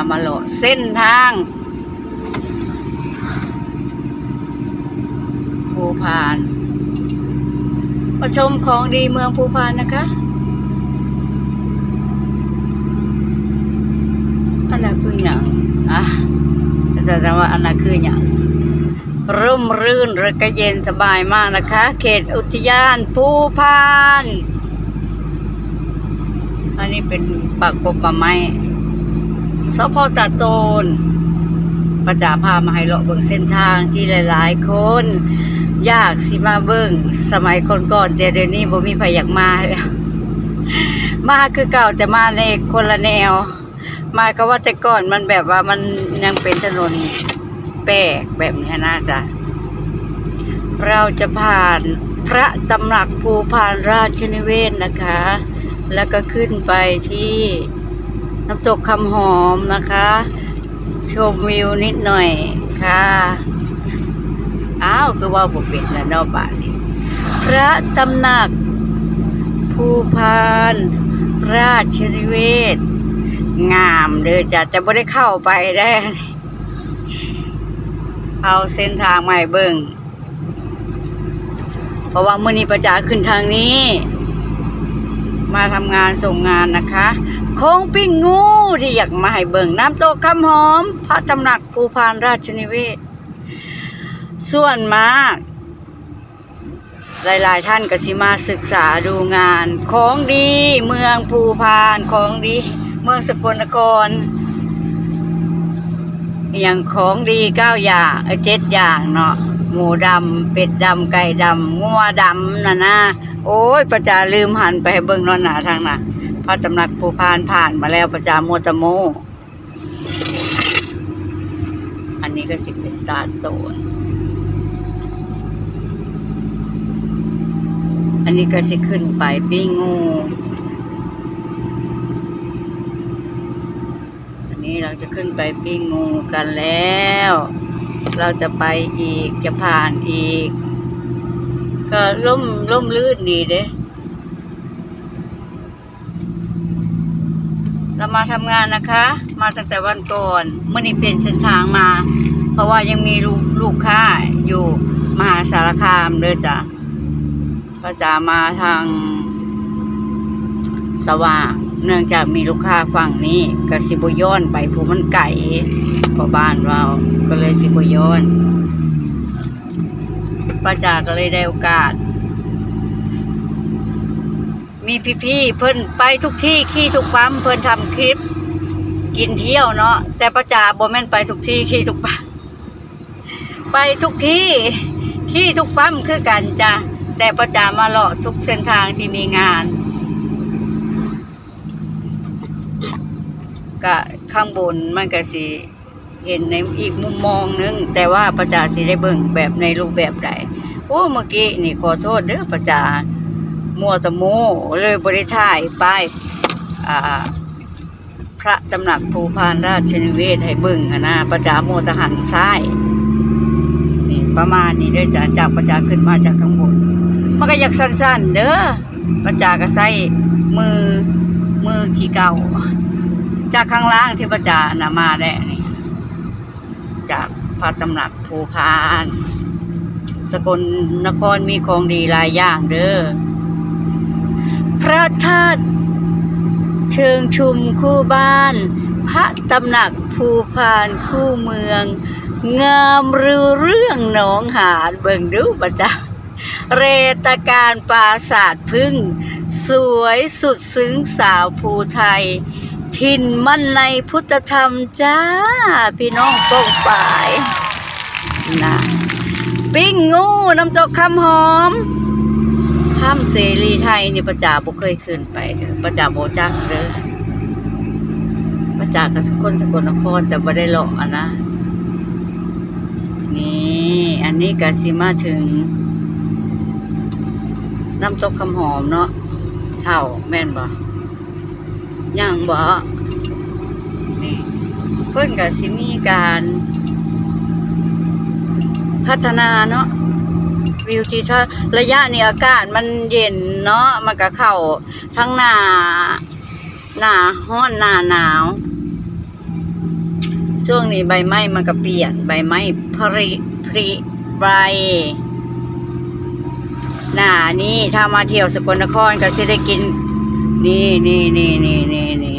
ามาโลดเส้นทางภูพานมาชมของดีเมืองภูพานนะคะอันนั้นคืออย่างอะจะจะว่าอันนั้นคืออย่างร่มรื่นและก็เย็นสบายมากนะคะ เขตอุทยานภูพาน อันนี้เป็นปากกบป่าไม้ สพตาโตนประจาพามาให้เลาะเบิ่งเส้นทางที่หลาย ๆ คนอยากสิมาเบิ่งสมัยคนก่อนแต่เดี๋ยวนี้บ่มีใครอยากมาแล้วมาคือเก่าแต่มาในคนละแนว มาก็ว่าแต่ก่อนมันแบบว่ามันยังเป็นถนนแปลกแบบนี้น่าจะเราจะผ่านพระตำหนักภูพานราชนิเวศนะคะ แล้วก็ขึ้นไปที่ น้ำตกคำหอมนะคะ ชมวิวนิดหน่อยค่ะอ้าวคือว่าผมเป็นแล้วเนอกบ้านนี้พระตำหนัก ภูพานราชนิเวศ งามเด้อจะจะไม่ได้เข้าไปได้ เอาเส้นทางใหม่เบิ่งเพราะว่ามื้อนี้ประจาขึ้นทางนี้ มาทำงานส่งงานนะคะ โค้งปิ้งงูที่อยากมาให้เบิ่งน้ำตกคำหอม พระตำหนักภูพานราชนิเวศ ส่วนมาก หลาย ๆ ท่านก็สิมาศึกษาดูงานของดีเมืองภูพานของดี เมืองสกลนครอย่างของดีเก้าอย่างเจ็ดอย่างเนาะหมูดำเป็ดดำไก่ดำงัวดำน่ะนะโอ้ยประจาลืมหันไปให้เบิ่งนอนหนาทางน่ะ พระตำหนักภูพานผ่านมาแล้วประจาโมวแตโม อันนี้ก็สิบเป็นตาโตนอันนี้ก็สิขึ้นไปปิ้งงู อันนี้เราจะขึ้นไปปิ้งงูกันแล้ว เราจะไปอีกจะผ่านอีก ก็ล่มล่มลื่นดีเด้ เรามาทำงานนะคะ มาตั้งแต่วันก่อนเมื่อนี้เปลี่ยนเส้นทางมา เพราะว่ายังมีลูกลูกค้าอยู่มหาสารคามเด้อจ้ะก็จะมาทางสว่าง เนื่องจากมีลูกค้าฝั่งนี้ก็สิบย้อนไปผู้มันไก่พราะบ้านเราก็เลยสิบย้อนป้าจ่าก็เลยได้โอกาส มีพี่ๆเพิ่นไปทุกที่ขี้ทุกปั๊มเพิ่นทำคลิป กินเที่ยวเนาะแต่ป้าจาบ่แม่นไปทุกที่ขี้ทุกปั๊มไปทุกที่ขี้ทุกปั๊มคือกันจ้ะแต่ประจามาเลาะทุกเส้นทางที่มีงานก็ข้างบนมันก็สิเห็นในอีกมุมมองหนึง แต่ว่าประจาสิได้เบิ่งแบบในรูปแบบใดโอ้เมื่อกี้นี่ขอโทษเด้อประจา มัวตะโมเลยบริถ่ายไปายอ่าพระตำหนักภูพานราชนิเวศให้บิ่งนะประจาโมวตะหันซ้ายนี่ประมาณนี้เด้อจ้ะจากประจาขึ้นมาจากข้างบนมันก็อยากสั้นๆ เด้อประจาก็ใส่มือมือขี่เก่า จากข้างล่างที่ประจานะมาได้นี่จากพระตำหนักภูพาน สกลนครมีของดีหลายอย่างเด้อ พระธาตุเชิงชุมคู่บ้าน พระตำหนักภูพานคู่เมือง งามรือเรื่องหนองหานเบิ่งดูประจ้าเรตการปราศาสตร์พึ่ง สวยสุดซึ้งสาวภูไทย ทินมั่นในพุทธธรรมจ้า พี่น้องป้องปายนะปิ้งงูน้ำตกคำหอม ถ้ำเสรีไทยนี่ประจาบ่เคยขึ้นไปเด้อประจาโบจักเด้อประจากับคนสกลนครแต่บ่ได้เลาะอะนะ นี่อันนี้กสิมาถึง น้ำตกคำหอมเนาะเท่าแม่นบ่ย่างบ่นี่เพิ่นกสิมีการ พัฒนาเนาะ วิวที่ถ้าระยะนี้อากาศมันเย็นเนาะมันก็เข้าทั้งหน้าหน้าร้อนหน้าหนาว ช่วงนี้ใบไม้มันก็เปลี่ยนใบไม้ผริผริใบหน้านี่ถ้ามาเที่ยวสกลนครก็จะได้กิน นี่นี่นี่นี่นี่นี่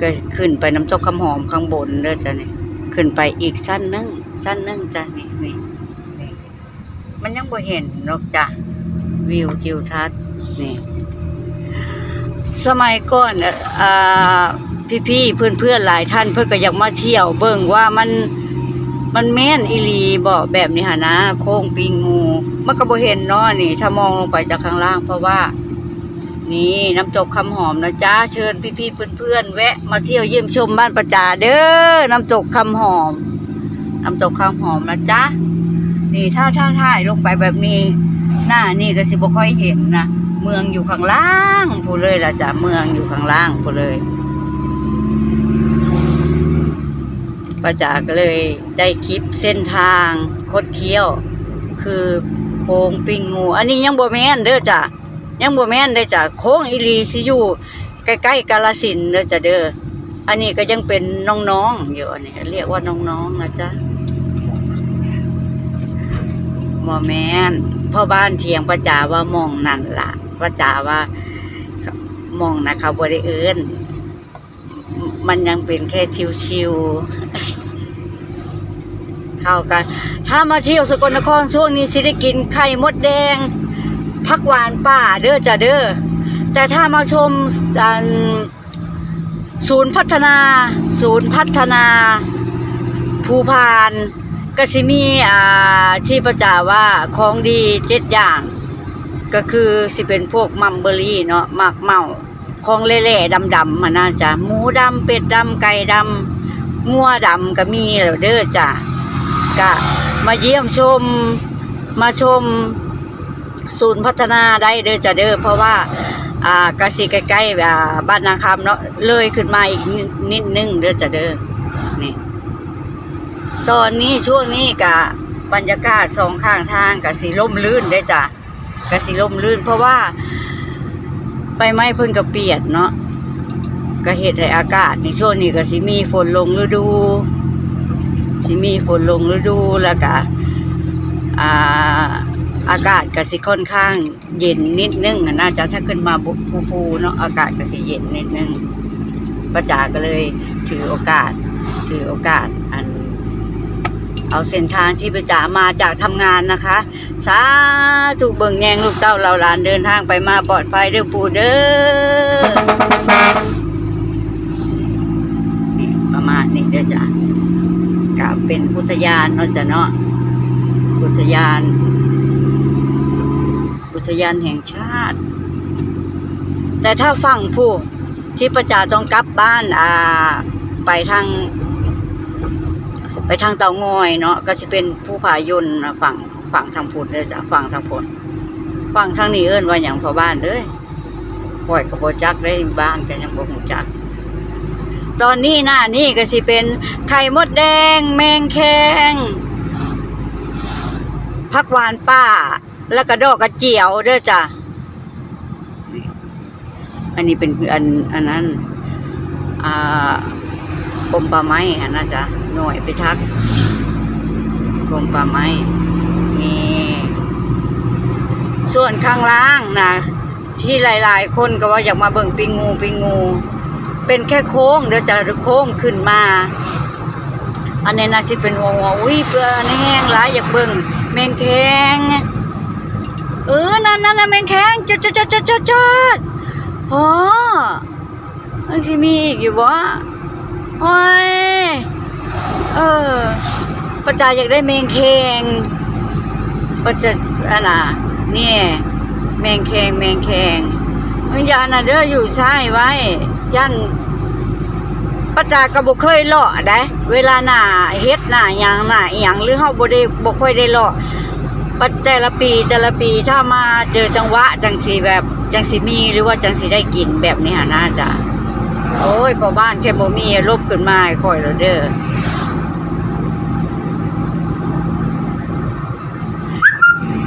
ก็ขึ้นไปน้ำตกคำหอมข้างบนเด้อจ้ะนี่ขึ้นไปอีกสั้นนึงสั้นนึงจ้ะนี่นี่นี่ มันยังบ่เห็นนอกจากวิวทิวทัศน์นี่ สมัยก่อนอ่ออ่าพี่ๆเพื่อนๆหลายท่านเพื่อนก็อยากมาเที่ยว เบิ่งว่ามันมันแม่นอีลีบ่แบบนี้หะนะ โค้งปิงงูมันก็บ่เห็นเนาะนี่ ถ้ามองลงไปจากข้างล่าง เพราะว่า นี่น้ำตกคำหอมนะจ๊ะเชิญพี่ๆเพื่อนๆแวะ มาเที่ยวเยี่ยมชมบ้านประจาเด้อน้ำตกคำหอมน้ำตกคำหอมนะจ๊ะ นี่ถ้าถ้าถ่ายลงไปแบบนี้ หน้านี่ก็สิบ่ค่อยเห็นนะเมืองอยู่ข้างล่างพูเลยล่ะจ้ะเมืองอยู่ข้างล่างพูเลยป้าจ๋าก็เลยได้คลิปเส้นทางคดเคี้ยว คือโค้งปิงงู อันนี้ยังบ่แม่นเด้อจ้ะยังบ่แม่นเด้อจ้ะโค้งอีลีสิอยู่ใกล้ๆกาลสินเด้อจ้ะเด้ออันนี้ก็ยังเป็นน้องๆอยู่อันนี้เรียกว่าน้องๆนะจ๊ะ หมอแมนพ่อบ้านเถียงประจาว่ามองนั่นล่ะประจาว่ามองนะเขาบริเอิญมันยังเป็นแค่ชิวๆเข้ากัน ถ้ามาเที่ยวสกลนครช่วงนี้สิได้กินไข่มดแดงผักหวานป่าเด้อจ้ะเด้อแต่ถ้ามาชมศูนย์พัฒนา ศูนย์พัฒนา ภูพาน ก็สิมีอ่าที่ประจาว่าของดีเจ็ดอย่าง ก็คือสิเป็นพวกมัมเบอรี่เนาะหมากเมาของเล่ๆดำๆมันน่าจะหมูดำเป็ดดำไก่ดำงัวดำก็มีแล้วเด้อจ้ะก็มาเยี่ยมชมมาชมศูนย์พัฒนาได้เด้อจ้ะเด้อเพราะว่าอ่ากสิใกล้ๆบ้านนาคำเนาะเลยขึ้นมาอีกนิดนิดนึงเด้อจ้ะเด้อนี่ ตอนนี้ช่วงนี้กะบรรยากาศสองข้างทางกะสีล่มลื่นได้จ้ะกะสีล่มลื่น เพราะว่าใบไม้เพิ่นก็เปียกเนาะก็เฮ็ดให้อากาศในช่วงนี้ก็สิมีฝนลงฤดูสิมีฝนลงฤดูแล้วก็อ่าอากาศก็สิค่อนข้างเย็นนิดนึงน่าจะถ้าขึ้นมาบุภูเนาะอากาศก็สิเย็นนิดนึงประจาก็เลยถือโอกาส ถือโอกาสอัน เอาเส้นทางที่ประจามาจากทำงานนะคะ สาธุเบิ่งแยงลูกเต้าเราหลานเดินทางไปมาปลอดภัยเด้อปู่เด้อนี่ประมาณนี้เด้อจ้ะก็เป็นอุทยานเนาะจ้ะเนาะอุทยาน อุทยานแห่งชาติ แต่ถ้าฝั่งผู้ที่ประจาต้องกลับบ้านอ่าไปทาง ไปทางเตางอยเนาะก็จะเป็นผู้พายนนฝั่งฝั่งทางพุทธเลยจ้ะฝั่งทางพุทธฝั่งทางนี้เอิ้นว่าอย่างพอบ้านเลยปล่อยกระโบจักได้บ้านกันยังบ่หูจัก ตอนนี้หน้านี่ก็สิเป็นไข่มดแดง แมงแคงผักหวานป้า แล้วก็ดอกกระเจียวเด้อจ้ะอันนี้เป็นอันอันนั้น อ่ากรมป่าไม้อะน่าจะ หน่วยไปทักกรมป่าไม้นี่ส่วนข้างล่างนะที่หลายๆ คนก็ว่าอยากมาเบิ่งปิงงูปิงงู เป็นแค่โค้งเดี๋ยวจะโค้งขึ้นมา อันนี้น่าสิเป็นหัวหัวอุ้ยเปลือแห้งหลายอยากเบิ่งแมงแคงเออนั่นนั่นน่ะแมงแคงจดจดจดจดจดจดพอมันสิมีอีกอยู่บ่โอ้ย เออประจาอยากได้แมงแคงประจะอันน่ะเนี่ยแมงแคงแมงแคงมึงอย่าอันน่ะเด้ออยู่ใช่ไว้ยันประจาก็บ่เคยเลาะได้เวลาหนาเฮ็ดหนาหยังหน้าอิหยังหรือเฮาบ่ได้บ่ค่อยได้เลาะปัจแต่ละปีแต่ละปีถ้ามาเจอจังหวะจังสีแบบจังสีมีหรือว่าจังสีได้กินแบบนี้หะน่าจะโอ้ยพอบ้านแค่บ่มีลบขึ้นมาค่อยแล้วเด้อ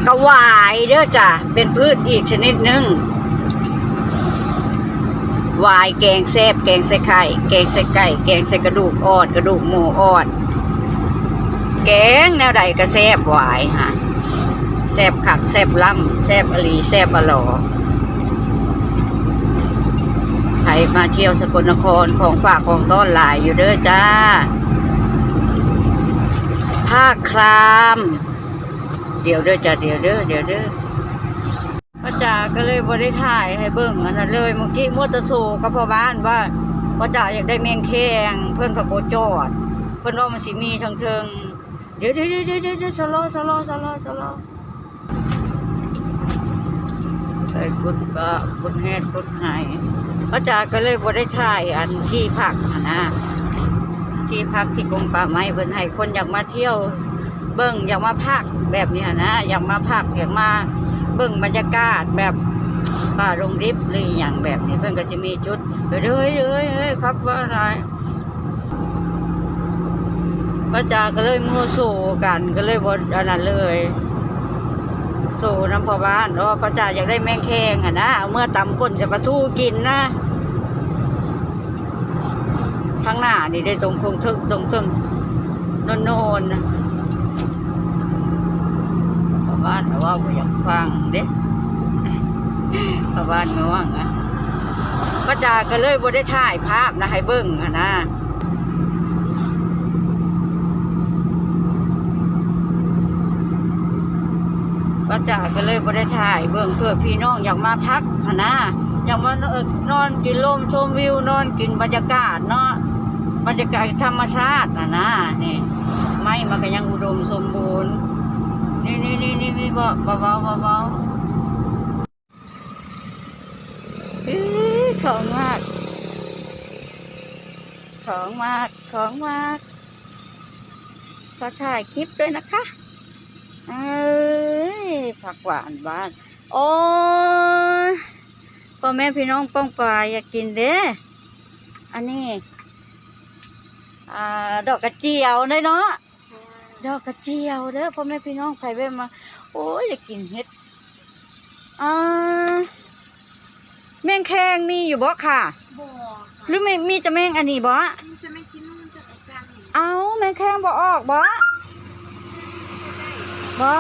กระวายเด้อจ้ะ เป็นพืชอีกชนิดหนึ่งวายแกงแซบแกงใส่ไข่แกงใส่ไก่ แกงใส่กระดูกอ่อนกระดูกหมูอ่อนแกงแนวใดก็แซบวายฮะแซบขักแซบล่ำแซบอหลีแซบอลอใครมาเที่ยวสกลนครของฝากของต้อนหลายอยู่เด้อจ้าภาคคราม เดี๋ยวเด้อจ้าเดี๋ยวเด้อเดี๋ยวเด้อพระจ่าก็เลยบริถ่ายให้เบิ่งอันนั้นเลยเมื่อกี้มอเตอร์โซกับพ่อบ้านว่าพระจ่าอยากได้แมงแคงเพื่อนพระโบจอด เพื่อนว่ามันสิมีทางเทิงเดี๋ยวเดี๋ยวเดี๋ยวเดี๋ยวเดี๋ยวสโลสโลสโลสโลไปกุดก็กุดแฮดกุดไฮพระจ่าก็เลยบริถ่ายอันที่พักนนะที่พักที่กรมป่าไม้เพิ่นให้คนอยากมาเที่ยว เบิ่งอยากมาพักแบบเนี้ยนะอยากมาพักอยากมาเบิ่งบรรยากาศแบบป่าโรงริบหรืออย่างแบบนี้เพิ่นก็จะมีจุดเฮ้ยเฮ้ยเฮ้ยเฮ้ยครับว่าอะไรพระจาก็เลยมั่วสู่กันก็เลยบนอันนั้นเลย สู่น้ำพอบ้านเพราะพระจ่าอยากได้แมงแคงอะนะเอาเมื่อตำก้นจะปลาทูกินนะข้างหน้านี่ได้ตรงคงทึกตรงทึงนนโนนๆนะ ชาวบ้านเขาว่าอยากฟังเด้ชาวบ้านง่วงอะพระจาก็เลยบ่ได้ถ่ายภาพนะให้เบิ่งอะนะพระจาก็เลยบ่ได้ถ่ายเบิ่งเพื่อพี่น้องอยากมาพักอะนะอยากมาเออนอนกินลมชมวิวนอนกินบรรยากาศเนาะบรรยากาศธรรมชาติอะนะนี่ ไม้มันก็ยังอุดมสมบูรณ์ นี่นี่นี่นี่มีเบาเบาเบาเบาเบาเอ้ยของมาก ของมาก ของมากขอถ่ายคลิปด้วยนะคะ เอ้ยผักหวานบ้าน โอ้ยพ่อแม่พี่น้องป้องปลายอยากกินเด้อันนี้ อ่า ดอกกระเจียวเนาะ ดอกกระเจียวเด้อพ่อแม่พี่น้องใครเว้มา โอ้ยอยากกินเห็ดอ่าแมงแคงมีอยู่บ่ค่ะ บ่หรือไม่มีแต่แมงอันนี้บ่มันจะไม่กินนู่นจะอาจารย์นี่เอาแมงแคงบ่ออกบ่บ่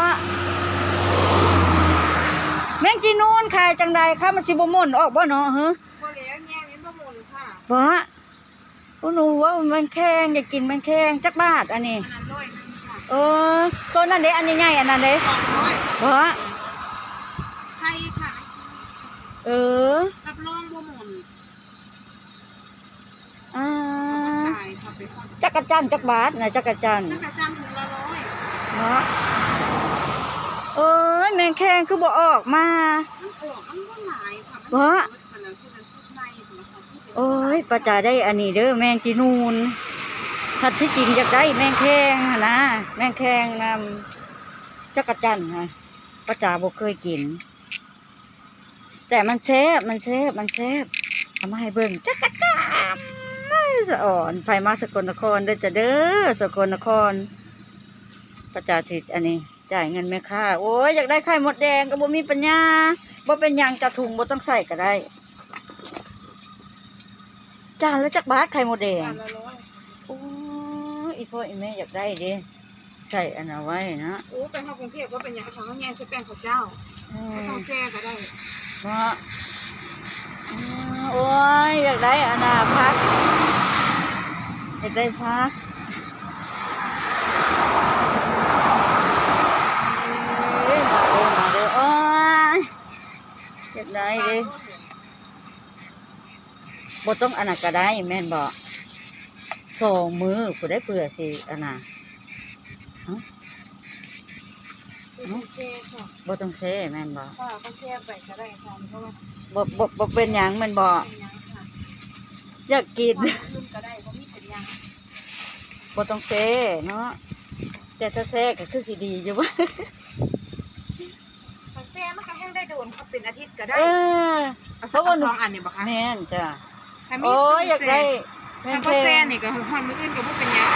แมงจีนูนขายจังใดคะมันสิบ่ม่นออกบ่เนาะฮะพอแล้วแง่นี้บ่หมุนค่ะบ่โอ้หนูว่าแมงแคงอยากกินแมงแคงจักบาทอันนี้อันนั้นร้อยหนึงค่ะ เออตัวนั้นเด้อันใหญ่ๆอันนั้นเด้สองร้อยบ่ไทยค่ะเออรับรองบ่หมุนอ่าตายค่ะไปฟังจักรจันทร์จักบาทนะจักรจันทร์ถ้ากระจังถุงละร้อยเนาะเอ้ยแมงแคงคือบ่ออกมา มันออกมันก็หลายค่ะบ่มันนั้นคือมันสุดในของเราที่เป็นโอ้ยประจาได้อันนี้เด้อแมงจีนูน ถ้าที่จริงอยากได้แมงแคงหั้นนะแมงแคงนำจักรจันทร์ค่ะประจาบ่เคยกิน แต่มันแซ่บมันแซ่บมันแซ่บเอามาให้เบิ่งจักรจันทร์สะอ่อนไปมาสกลนครเด้อจ้ะเด้อสกลนครประจาสิอันนี้จ่ายเงินแม่ค้าโอ้ยอยากได้ไข่มดแดงก็บ่มีปัญญาบ่เป็นหยังจะถุงบ่ต้องใส่ก็ได้จานแล้วจักบาทไข่มดแดงจานละร้อยโอ้ย อีพ่ออีแม่อยากได้เดิใส่อันเอาไว้นะโอ้ไปเข้ากรุงเทพก็เป็นอย่างของแง่ใช้แป้งข้าวเจ้าอืมข้าวแซ่ก็ได้เนาะอืมโอ้ยอยากได้อนน่ะพักอยากได้พักอยมาเด้อมาเด้อโอ้ยอยากได้เดิบ่ต้องอนนั้นก็ได้แม่นบ่ สองมือผู้ได้เปื่อสิอันน่ะข้าวแซ่ค่ะบ่ต้องเซ่แม่นบ่ค่ะข้าวแซ่ไปก็ได้ค่ะเพราะว่าบ่บ่บ่เป็นหยังแม่นบ่เป็นยังค่ะอยากกินว่าลืมก็ได้บ่มีเป็นยังบ่ต้องเซ่เนาะแต่ถ้าเซ่ก็คือสิดีอยู่ว่าข้าวแซ่มันก็แห้งได้โดนเขาเป็นอาทิตย์ก็เอได้อเอาสักเอาสองอันนี่บ่คะแม่นจ้ะถ้ามีโอ้ยอยากได้ แม่ถ้านข้าวแค่แซ่นี่ก็ฮอนมื้ออื่นก็บ่เป็นหยัง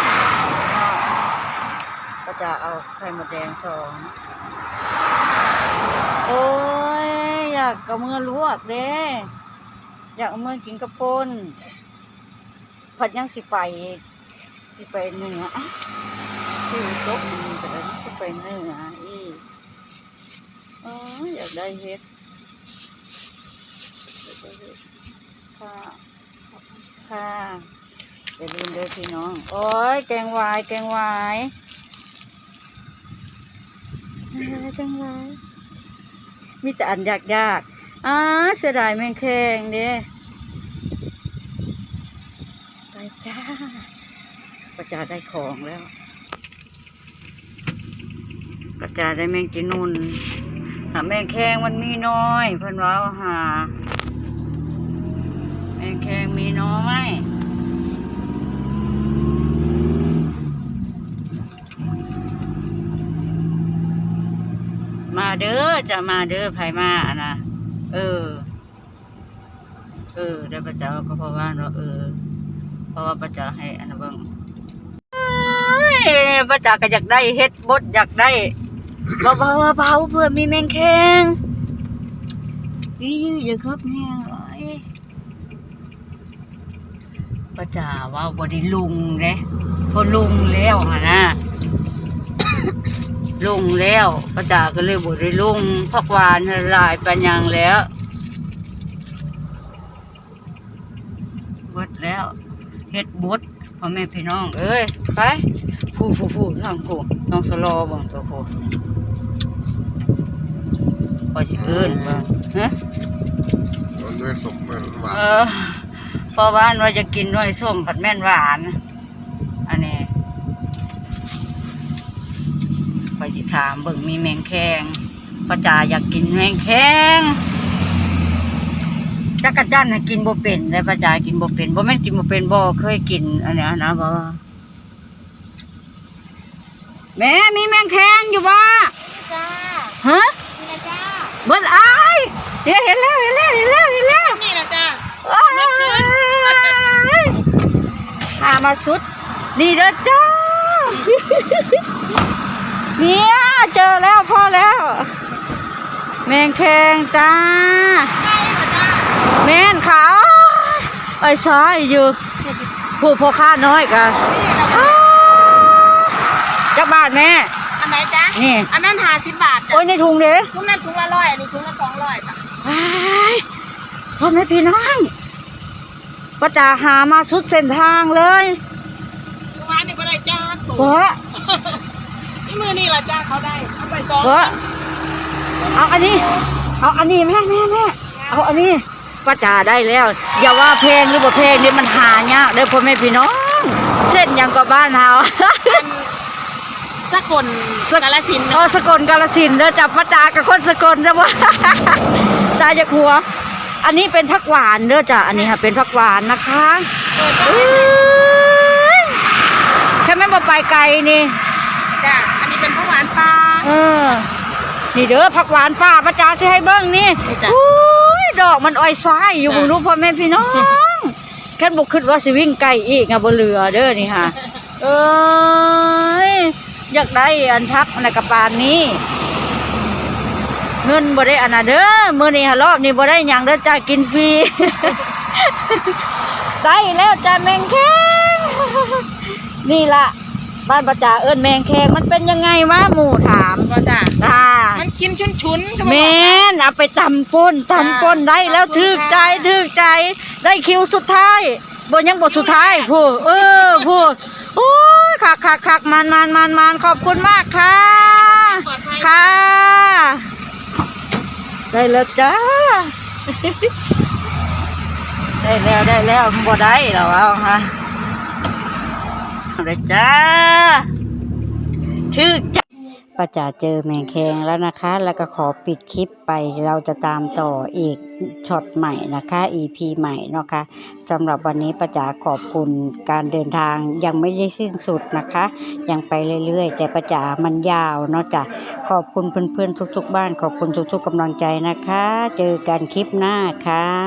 ก็จะเอาไข่มดแดงสองโอ้ย อยากกับมือลวกเด้อยากเอามื่อกินกระปุนผัดยังสิไปอีกสิไปเหนืออะคือตกมันแต่ละสิไปเหนืออีกอ๋ออยากได้เฮ็ดอยากได้เฮ็ดค่ะค่ะ อย่าลืมเด้อพี่น้อง โอ้ยแกงวาย แกงวายเอ้ยแกงวายมีแต่อันยากๆอ่าเสียดายแมงแคงเด้ไปจ้าประจาได้ของแล้วประจาได้แมงกินนุนหาแมงแคงมันมีน้อยเพิ่นว่าหาแมงแคงมีน้อย เด้อจะมาเด้อไผมาอะนะเออ เออได้ประเจ้าก็เพราะว่าเนาะเออ เพราะว่าประเจ้าให้อันนั้นเบิ่งเอ้ยประเจ้าก็อยากได้เฮ็ดบดอยากได้เบาๆเบาๆเพื่อมีแมงแคงนี่อย่าครับแห้งเลยประเจ้าว่าบ่ได้ลุงเด้พอลุงแล้วนะ ลุงแล้วป้าจ๋าก็เลยบ่ได้ลุงพักหวานหลายปัญญังแล้วเบิดแล้วเฮ็ดบดพ่อแม่พี่น้อง เอ้ยไปผู้ผู้ผู้น้องผู้น้องสโลอบ่ตัวผู้พอสิเอิ้นบ่ฮะมันไม่สมไม่หวาเอนอเพราะว่าว่าจะกินด้วยส้มผัดแม่นหวาน อันนี้ไปสิ ถามเบิ่งมีแมงแคงป้าจ๋าอยากกินแมงแคงจักรจันทร์น่ะกินบ่เป็นได้ป้าจ๋ากินบ่เป็นบ่แม่นกินบ่เป็นบ่เคยกินอันเนี้ยนะบ่ว่าแม่มีแมงแคงอยู่บ่จ้าฮะนี่นะจ้าเบิ่งอ้ายเดี๋ยวเห็นแล้วเห็นแล้วเห็นแล้วเห็นแล้วนี่นะจ้าเมื่อคืนพามาสุดนี่เด้อจ้า เนี่ยเจอแล้วพ่อแล้ว แมงแคงจ้าแม่นขาวไอ้ซ้ายอยู่ผู้พ่อค้าน้อยกันจักบาทแม่อันไหนจ้านี่อันนั้นห้าสิบบาทจ้ะโอ้ยในถุงเด้ถุงนั้นถุงละร้อยอันนี้ถุงละสองร้อยจ้ะว้ายพ่อแม่พี่น้องป้าจ๋าหามาสุดเส้นทางเลยถุงละนี่บ่ได้จ้าเพ ราะนี่มือนี่ละจ้าเขาได้เอาไปสองเพราะเอาอันนี้ เอาอันนี้แม่แม่แม่เอาอันนี้ป้าจ๋าได้แล้ว อย่าว่าเพลงหรือบ่เพลงนี่มันหายากเด้อพ่อแม่พี่น้องเส้นหยังกับบ้านเฮาอันสกลกาลสินธุ์เออสกลกาลสินธุ์เด้อจับป้าจ๋ากับคนสกลจ้ะบ่ตาจะหัว อันนี้เป็นผักหวานเด้อจ้ะอันนี้ค่ะเป็นผักหวานนะคะเออจ้าอื้อแค่ไม่มาไปไกลนี่จ้า เออ นี่เด้อผักหวานป้าประจาสิให้เบิ้งนี่นี่จ้ะ อุ้ยดอกมันอ้อยซ้ายอยู่จ้ะ บุงรู้พ่อแม่พี่น้องแค่บอกคิดว่าสิวิ่งไกลอีกอะบ่เหลือเด้อนี่ค่ะเอ้ยอยากได้อันทักในกระปานนี้ เงินบ่ได้อันน่ะเด้อมื้อนี้หารอบนี้บ่ได้หยังเด้อจ้ากินฟรี ได้แล้วจ้าแมงแคงนี่ล่ะ บ้านประจาเอิ้นแมงแคงมันเป็นยังไงวะหมู่ถามก็จ้าจ้ามันกินชุนชุนๆก็บอก แม่นเอาไปตำป่นตำป่นได้แล้วขอบคุณถึกใจค่ะถึกใจ ได้คิวสุดท้ายบนยังบทสุดท้ายพูดเออพูดโอ้ยคักคักคักมันมันมันมันขอบคุณมากค่ะ ปลอดภัย ค่ะ ได้แล้วจ้า ได้แล้วได้แล้วบ่ได้แล้วเอาฮะ ได้จ้าถึกจ้าป้าจ๋าเจอแมงแคงแล้วนะคะ แล้วก็ขอปิดคลิปไปเราจะตามต่ออีกช็อตใหม่นะคะ EP ใหม่นะคะสำหรับวันนี้ป้าจ๋าขอบคุณการเดินทางยังไม่ได้สิ้นสุดนะคะ ยังไปเรื่อยๆแต่ป้าจ๋ามันยาวเนาะจ้ะขอบคุณเพื่อนๆทุก ๆ บ้าน ขอบคุณทุก ๆกำลังใจนะคะ เจอกันคลิปหน้าค่ะ